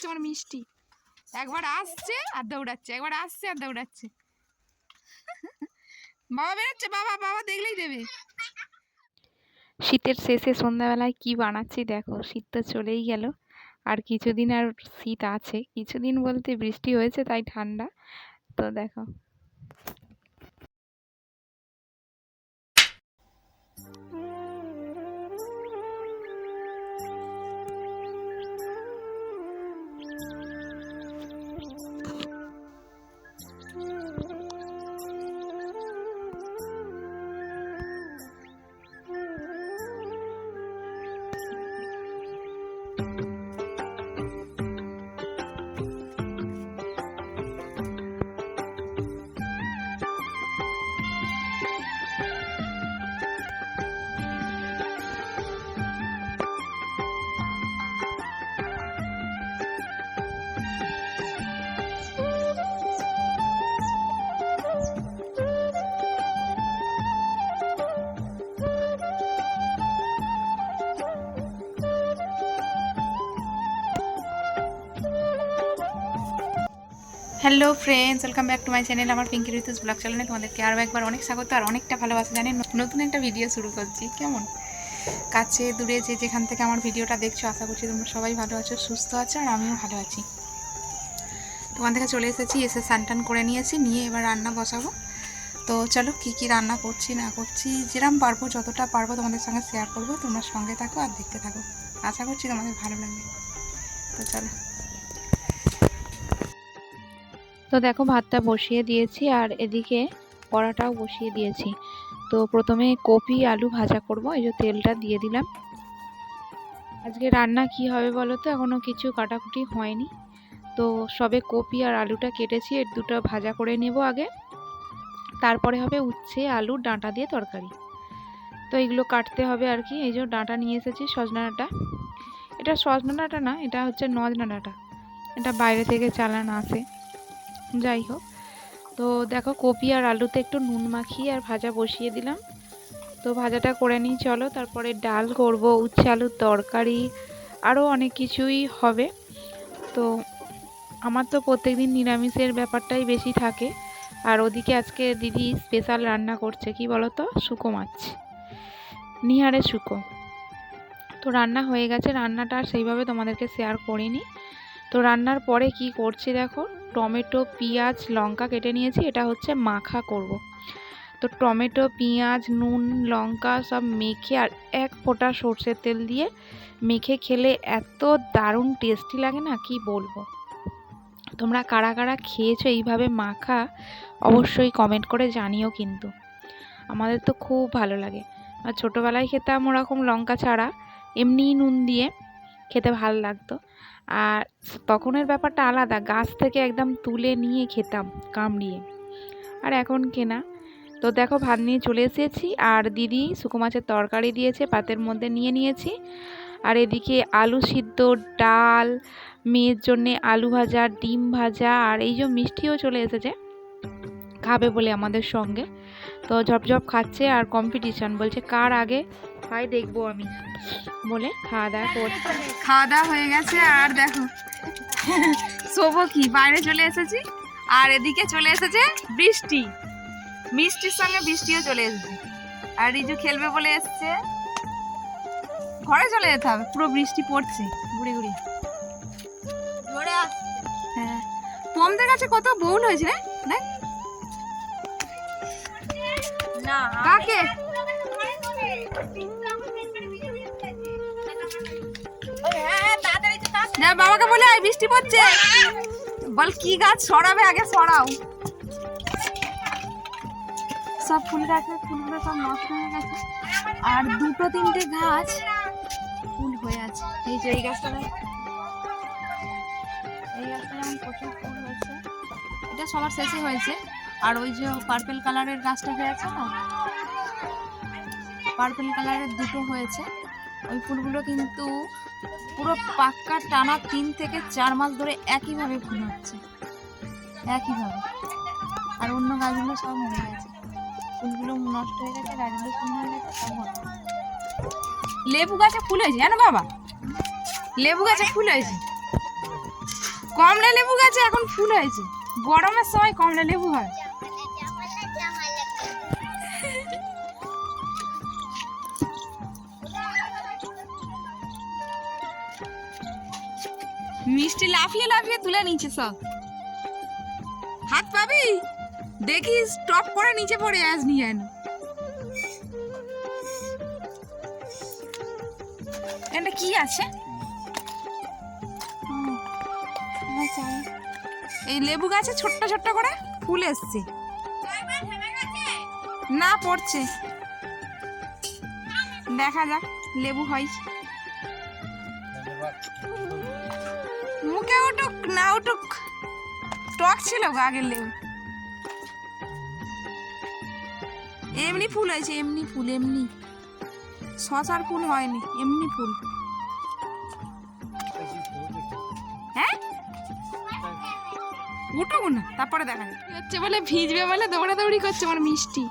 হচ্ছে আমার মিষ্টি। একবার আসছে আর দৌড়াচ্ছে, একবার আসছে আর দৌড়াচ্ছে। বাবা বেরোচ্ছে, বাবা বাবা দেখলেই দেবে। শীতের শেষে সন্ধ্যাবেলায় কি বানাচ্ছি দেখো, শীত তো চলেই গেল। আর কিছুদিন আর শীত আছে, কিছুদিন বলতে বৃষ্টি হয়েছে তাই ঠান্ডা। তো দেখো। Hello friends, welcome back to my channel. আমার পিঙ্কি ঋতুস ব্লগ চ্যানেলে তোমাদেরকে আরও একবার অনেক স্বাগত আর অনেকটা ভালোবাসা জানি নতুন একটা ভিডিও শুরু করছি। কেমন? কাছে, দূরে যে যেখান থেকে আমার ভিডিওটা দেখছ, আশা করছি তোমরা সবাই ভালো আছো, সুস্থ আছো আর আমিও ভালো আছি। তোমার থেকে চলে এসেছি, এসে স্নান করে নিয়েছি, নিয়ে এবার রান্না বসাবো। তো চলো কি কি রান্না করছি, না করছি, যেরম পারব, যতটা পারব তোমাদের সঙ্গে শেয়ার করব। তোমরা সঙ্গে থাকো আর দেখতে থাকো। আশা করছি তোমাদের ভালো লাগবে। তো চলো। তো দেখো, ভাতটা বসিয়ে দিয়েছি আর এদিকে কড়াটাও বসিয়ে দিয়েছি। তো প্রথমে কপি আলু ভাজা করব, এই যে তেলটা দিয়ে দিলাম। আজকে রান্না কি হবে বলো তো? এখনও কিছু কাটাকুটি হয়নি। তো সবে কপি আর আলুটা কেটেছি, এর দুটো ভাজা করে নেব আগে। তারপরে হবে উচ্ছে, আলু, ডাঁটা দিয়ে তরকারি। তো এগুলো কাটতে হবে আর কি। এই যে ডাঁটা নিয়ে এসেছি সজনা ডাঁটা এটা সজনা ডাঁটা না, এটা হচ্ছে নজনা ডাঁটা এটা বাইরে থেকে চালান আসে যাই হোক। তো দেখো কপি আর আলুতে একটু নুন মাখিয়ে আর ভাজা বসিয়ে দিলাম। তো ভাজাটা করে নিই, চলো। তারপরে ডাল করব, উচ্ছে আলুর তরকারি আরও অনেক কিছুই হবে। তো আমার তো প্রত্যেকদিন নিরামিষের ব্যাপারটাই বেশি থাকে। আর ওদিকে আজকে দিদি স্পেশাল রান্না করছে, কি বলো তো শুকো মাছ। নিহারে শুকো। তো রান্না হয়ে গেছে। রান্নাটা আর সেইভাবে তোমাদেরকে শেয়ার করিনি। তো রান্নার পরে কি করছি দেখো? টমেটো, পেঁয়াজ, লঙ্কা কেটে নিয়েছি, এটা হচ্ছে মাখা করব। তো টমেটো, পেঁয়াজ, নুন, লঙ্কা সব মেখে আর এক ফোঁটা সর্ষের তেল দিয়ে মেখে খেলে এত দারুণ টেস্টি লাগে না, কি বলব? তোমরা কারা কারা খেয়েছো এইভাবে মাখা, অবশ্যই কমেন্ট করে জানিও কিন্তু। আমাদের তো খুব ভালো লাগে। আর ছোটোবেলায় খেতাম ওরকম লঙ্কা ছাড়া, এমনিই নুন দিয়ে খেতে ভালো লাগতো। আর তখনের ব্যাপারটা আলাদা। গাছ থেকে একদম তুলে নিয়ে খেতাম, কামড়িয়ে। আর এখন কেনা। তো দেখো, ভাত নিয়ে চলে এসেছি। আর দিদি শুকো মাছের তরকারি দিয়েছে, পাতের মধ্যে নিয়ে নিয়েছি। আর এদিকে আলু সিদ্ধ, ডাল, মেয়ের জন্যে আলু ভাজা, ডিম ভাজা, আর এই যে মিষ্টিও চলে এসেছে। খাবে বলে আমাদের সঙ্গে। তো ঝপঝপ খাচ্ছে আর কম্পিটিশন বলছে কার আগে? খাই দেখব আমি। বলে খাওয়া দাওয়া করছে। খাওয়া দাওয়া হয়ে গেছে আর দেখো শোভো কি? বাইরে চলে এসেছি আর এদিকে চলে এসেছে বৃষ্টি। মিষ্টির সঙ্গে বৃষ্টিও চলে এসেছে। আর রিজু খেলবে বলে এসছে। ঘরে চলে যেতে হবে পুরো বৃষ্টি পড়ছে ঘুরে ঘুরে। হ্যাঁ। পমদের কাছে কত বউল হয়েছে রে? দেখ। কাকে? হ্যাঁ। না বাবাকে বলে বৃষ্টি পড়ছে। বল কি গাছ সরাবে? আগে সরাও। সব ফুল গাছের ফুলগুলো সব নষ্ট হয়ে গেছে। আর দুটো তিনটে গাছ ফুল হয়ে আছে। এই যে এই গাছটা এই গাছটা প্রচুর ফুল হয়েছে। এটা সবার শেষে হয়েছে। আর ওই যে পার্পেল কালারের গাছটা হয়েছে না? পার্পেল কালারের দুটো হয়েছে। ওই ফুলগুলো কিন্তু পুরো পাক্কা টানা তিন থেকে চার মাস ধরে একইভাবে ফুল হচ্ছে। একইভাবে। আর অন্য গাছগুলো সব মরে গেছে। ফুলগুলো নষ্ট হয়ে গেছে, গাছগুলো শূন্য হয়ে গেছে, সব। লেবু গাছে ফুল হয়েছে, জানো বাবা? লেবু গাছে ফুল হয়েছে। কমলা লেবু গাছে এখন ফুল হয়েছে। গরমের সময় কমলা লেবু হয়। লাফিয়ে লাফিয়ে তুলে নিচে সব। হাত পাবি? দেখিস, টপ করে নিচে পড়ে আস নিয়ে এটা কি আছে। এই লেবু গাছে ছোট্ট ছোট্ট করে ফুল এসছে। না পড়ছে। দেখা যাক, লেবু হয় মুখে উঠুক না উঠুক টক ছিল আগের লেবু এমনি ফুল হয়েছে এমনি ফুল এমনি। শশার ফুল হয়নি এমনি ফুল। হ্যাঁ? উঠুক না তারপরে দেখা হচ্ছে বলে? ভিজবে বলে? দৌড়াদৌড়ি করছে আমার মিষ্টি।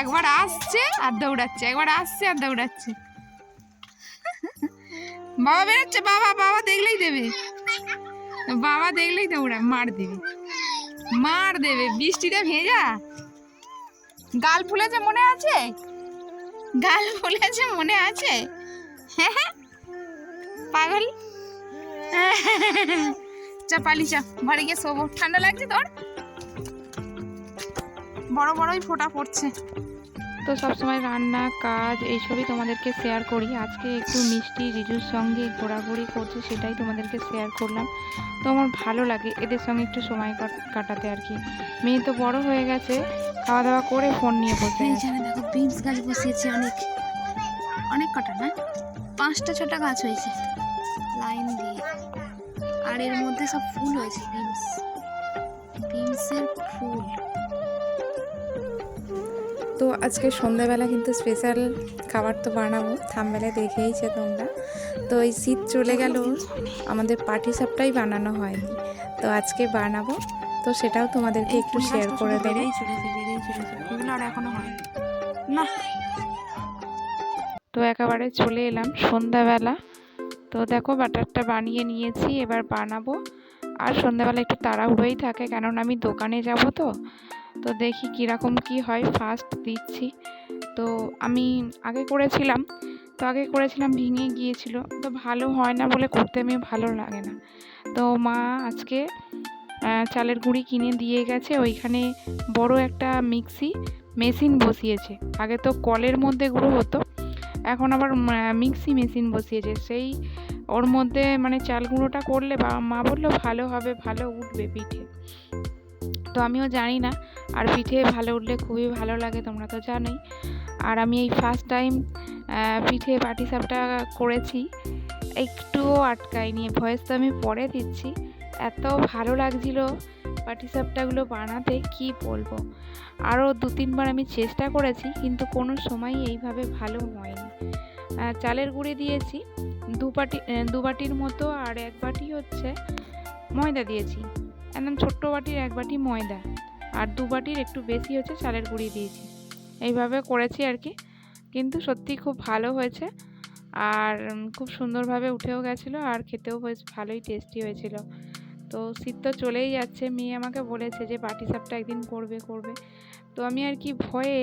একবার আসছে আর দৌড়াচ্ছে একবার আসছে আর দৌড়াচ্ছে। বাবা বেরোচ্ছে বাবা বাবা দেখলেই দেবে। বাবা দেখলেই দৌড়া মার দেবে। মার দেবে বৃষ্টিতে ভেজা। গাল ফুলেছে মনে আছে? গাল ফুলেছে মনে আছে? হ্যাঁ হ্যাঁ। পাগল? চা, পালি, চা। ঘরে গিয়ে শোবো। ঠান্ডা লাগছে তোর? বড়, বড়ই ফোঁটা পড়ছে। তো সবসময় রান্না কাজ এইসবই তোমাদেরকে শেয়ার করি। আজকে একটু মিষ্টি রিজুর সঙ্গে ঘোরাঘুরি করছে সেটাই তোমাদেরকে শেয়ার করলাম। তো আমার ভালো লাগে এদের সঙ্গে একটু সময় কাটাতে আর কি। মেয়ে তো বড় হয়ে গেছে খাওয়া দাওয়া করে ফোন নিয়ে বসে দেখো বিনস গাছ বসিয়েছে অনেক। অনেক কটা না? পাঁচটা ছটা গাছ হয়েছে। লাইন দিয়ে। আর এর মধ্যে সব ফুল হয়েছে বিনস বিনসের ফুল। তো আজকে সন্ধ্যাবেলা কিন্তু স্পেশাল খাবার তো বানাবো। থামবেলা দেখেইছে তোমরা। তো এই শীত চলে গেল আমাদের পাটি সাপটাই বানানো হয়নি। তো আজকে বানাবো। তো সেটাও তোমাদেরকে একটু শেয়ার করে দেবো। না। তো একেবারে চলে এলাম সন্ধ্যাবেলা। তো দেখো বাটারটা বানিয়ে নিয়েছি এবার বানাবো। আর সন্ধ্যাবেলা একটু তাড়াহুড়োই থাকে কেননা আমি দোকানে যাব তো। তো দেখি কীরকম কি হয়। ফার্স্ট দিচ্ছি। তো আমি আগে করেছিলাম। তো আগে করেছিলাম, ভেঙে গিয়েছিল। তো ভালো হয় না বলে করতে আমি ভালো লাগে না। তো মা আজকে চালের গুঁড়ি কিনে দিয়ে গেছে। ওইখানে বড় একটা মিক্সি, মেশিন বসিয়েছে। আগে তো কলের মধ্যে গুঁড়ো হতো। এখন আবার মিক্সি মেশিন বসিয়েছে। সেই ওর মধ্যে মানে চাল গুঁড়োটা করলে বা মা বলল, ভালো হবে, ভালো উঠবে পিঠে। তো আমিও জানি না। আর পিঠে ভালো উঠলে খুবই ভালো লাগে, তোমরা তো জানোই। আর আমি এই ফার্স্ট টাইম পিঠে পাটিসাপটা করেছি, একটুও আটকায়নি। ভয়েস তো আমি পরে দিচ্ছি। এত ভালো লাগছিল পাটিসাপটাগুলো বানাতে, কি বলব? আরও দু তিনবার আমি চেষ্টা করেছি, কিন্তু কোনো সময় এইভাবে ভালো হয়নি। চালের গুঁড়ি দিয়েছি, দু বাটি দু বাটির মতো আর এক বাটি হচ্ছে ময়দা দিয়েছি। একদম ছোট্ট বাটির এক বাটি ময়দা। আর দু বাটির একটু বেশি হচ্ছে চালের গুঁড়ি দিয়েছি। এইভাবে করেছি আর কি। কিন্তু সত্যি খুব ভালো হয়েছে। আর খুব সুন্দরভাবে উঠেও গেছিল আর খেতেও বেশ ভালোই টেস্টি হয়েছিল। তো শীত তো চলেই যাচ্ছে। মেয়ে আমাকে বলেছে যে পাটি সাপটা একদিন করবে করবে। তো আমি আর কি ভয়ে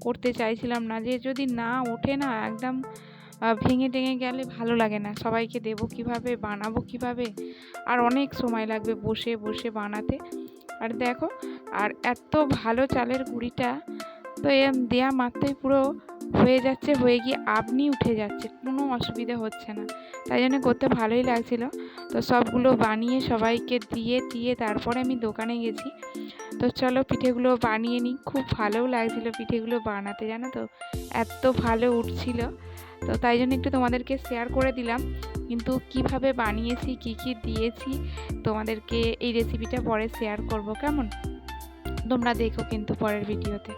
করতে চাইছিলাম না যে যদি না ওঠে না, একদম ভেঙে টেঙে গেলে ভালো লাগে না। সবাইকে দেবো কীভাবে, বানাবো কীভাবে? আর অনেক সময় লাগবে বসে বসে বানাতে। আর দেখো, আর এত ভালো চালের গুঁড়িটা, তো এম দেয়া মাত্রই পুরো হয়ে যাচ্ছে, হয়ে গিয়ে আপনি উঠে যাচ্ছে, কোনো অসুবিধা হচ্ছে না। তাই জন্য করতে ভালোই লাগছিল। তো সবগুলো বানিয়ে সবাইকে দিয়ে দিয়ে তারপরে আমি দোকানে গেছি। তো চলো পিঠেগুলো বানিয়ে নিই। খুব ভালোও লাগছিল পিঠেগুলো বানাতে, জানো তো? এত ভালো উঠছিল। তো তাই জন্য একটু তোমাদেরকে শেয়ার করে দিলাম। কিন্তু কীভাবে বানিয়েছি, কি কি দিয়েছি, তোমাদেরকে এই রেসিপিটা পরে শেয়ার করব, কেমন? তোমরা দেখো কিন্তু পরের ভিডিওতে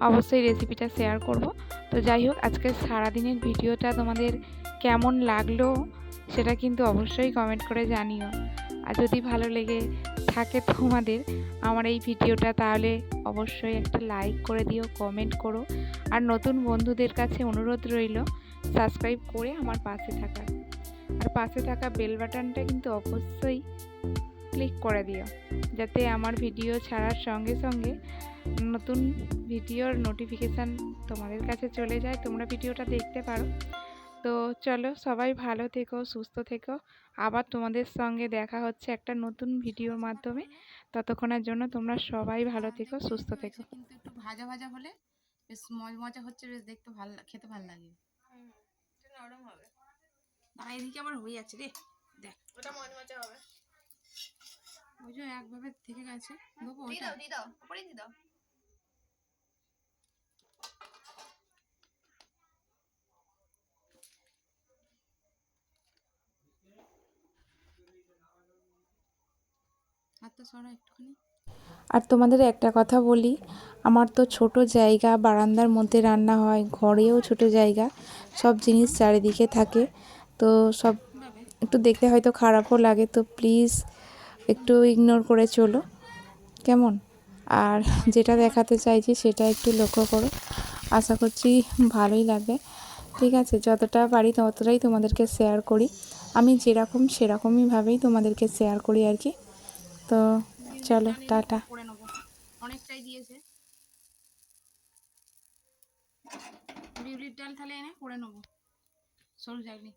অবশ্যই রেসিপিটা শেয়ার করব। তো যাই হোক আজকে সারাদিনের ভিডিওটা তোমাদের কেমন লাগল, সেটা কিন্তু অবশ্যই কমেন্ট করে জানিও। আর যদি ভালো লেগে থাকে তোমাদের, আমার এই ভিডিওটা তাহলে অবশ্যই একটা লাইক করে দিও কমেন্ট করো। আর নতুন বন্ধুদের কাছে অনুরোধ রইল সাবস্ক্রাইব করে আমার পাশে থাকার আর পাশে থাকা বেল বাটনটা কিন্তু অবশ্যই ক্লিক করে দিও, যাতে আমার ভিডিও ছাড়ার সঙ্গে সঙ্গে নতুন ভিডিওর নোটিফিকেশান তোমাদের কাছে চলে যায়, তোমরা ভিডিওটা দেখতে পারো। তো চলো সবাই ভালো থেকো, সুস্থ থেকো। আবার তোমাদের সঙ্গে দেখা হচ্ছে একটা নতুন ভিডিওর মাধ্যমে। ততক্ষণের জন্য তোমরা সবাই ভালো থেকো, সুস্থ থেকো। কিন্তু একটু ভাজা ভাজা হলে বেশ মজমজা হচ্ছে, বেশ দেখতে ভালো, খেতে ভালো লাগে। নরম হবে। আর এদিকে আবার হয়ে যাচ্ছে রে। দেখ। ওটা মজমজা হবে। ওই যে একভাবে থেকে গেছে। দেবো দিয়ে দাও দিয়ে দাও। উপরে দিয়ে দাও। হাতটা সরা একটুখানি। আর তোমাদের একটা কথা বলি, আমার তো ছোট জায়গা, বারান্দার মধ্যে রান্না হয়, ঘরেও ছোট জায়গা, সব জিনিস চারিদিকে থাকে, তো সব একটু দেখতে হয়তো খারাপও লাগে, তো প্লিজ একটু ইগনোর করে চলো, কেমন? আর যেটা দেখাতে চাইছি সেটা একটু লক্ষ্য করো, আশা করছি ভালোই লাগবে, ঠিক আছে, যতটা পারি ততটাই তোমাদেরকে শেয়ার করি, আমি যেরকম সেরকমইভাবেই তোমাদেরকে শেয়ার করি আর কি, তো চলো টাটা। করে নেব। অনেকটাই দিয়েছে। বিউলির ডাল তাহলে এনে করে নেব। সরু চাইলে